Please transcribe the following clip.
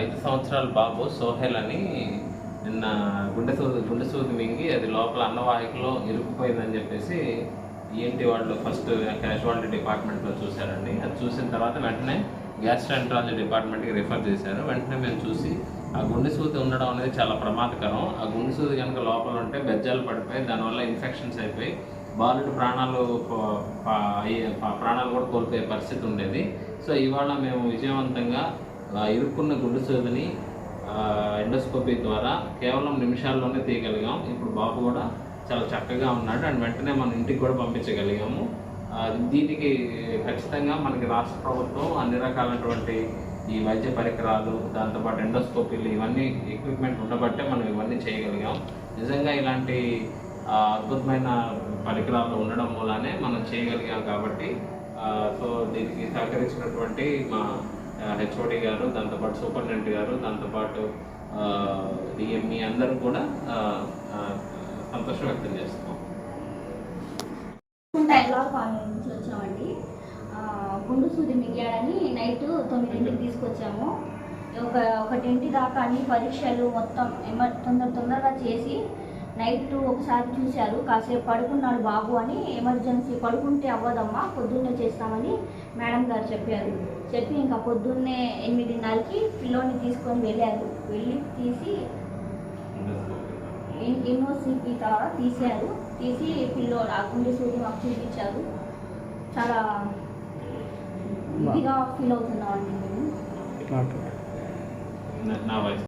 ఐదు సంవత్సరాల బాబు సోహెల్ అని నిన్న గుండె సూది గుండె సూది మింగి అది లోపల అన్నవాహికలో ఇరుక్కుపోయిందని చెప్పేసి ఈఎన్టీ వాళ్ళు ఫస్ట్ క్యాజువాలిటీ డిపార్ట్మెంట్లో చూశారండి. అది చూసిన తర్వాత వెంటనే గ్యాస్ట్రాంట్రాలజీ డిపార్ట్మెంట్కి రిఫర్ చేశారు. వెంటనే మేము చూసి ఆ గుండె సూది ఉండడం అనేది చాలా ప్రమాదకరం. ఆ గుండె సూది కనుక లోపల ఉంటే బెజ్జాలు పడిపోయి దానివల్ల ఇన్ఫెక్షన్స్ అయిపోయి బాలుడు ప్రాణాలు అయ్యే- ప్రాణాలు కూడా కోల్పోయే పరిస్థితి ఉండేది. సో ఇవాళ మేము విజయవంతంగా ఇరుక్కున్న గుండె సూదిని ఎండోస్కోపీ ద్వారా కేవలం నిమిషాల్లోనే తీయగలిగాం. ఇప్పుడు బాబు కూడా చాలా చక్కగా ఉన్నాడు అండ్ వెంటనే మన ఇంటికి కూడా పంపించగలిగాము. దీనికి ఖచ్చితంగా మనకి రాష్ట్ర ప్రభుత్వం అన్ని రకాలైనటువంటి ఈ వైద్య పరికరాలు దాంతోపాటు ఎండోస్కోపీలు ఇవన్నీ ఎక్విప్మెంట్ ఉండబట్టే మనం ఇవన్నీ చేయగలిగాం. నిజంగా ఇలాంటి అద్భుతమైన పరికరాలు ఉండడం మూలానే మనం చేయగలిగాం కాబట్టి సో దీనికి సహకరించినటువంటి మా హెచ్ఓడి గారు దాంతోపాటు సూపరింటెండెంట్ గారు దాంతోపాటు డిఎంఈ అందరూ కూడా సంతోషం వ్యక్తం చేస్తున్నాం. కాలనీ నుంచి వచ్చామండి. గుండు సూది మింగాడని నైట్ తొమ్మిదింటికి తీసుకొచ్చాము. ఒక ఒకటింటి దాకా అన్ని పరీక్షలు మొత్తం తొందర తొందరగా చేసి నైట్ ఒకసారి చూశారు కాసేపు పడుకున్నాడు బాబు అని ఎమర్జెన్సీ పడుకుంటే అవ్వదమ్మా పొద్దున్నే చేస్తామని మేడం గారు చెప్పారు. చెప్పి ఇంకా పొద్దున్నే ఎనిమిదిన్నరకి పిల్లోని తీసుకొని వెళ్ళారు. వెళ్ళి తీసి యూనివర్సిటీ ద్వారా తీశారు. తీసి పిల్లో ఆ గుండె సూది మాకు చూపించారు. చాలా ఇదిగా ఫీల్ అవుతున్నామండి మేము. నా వయసు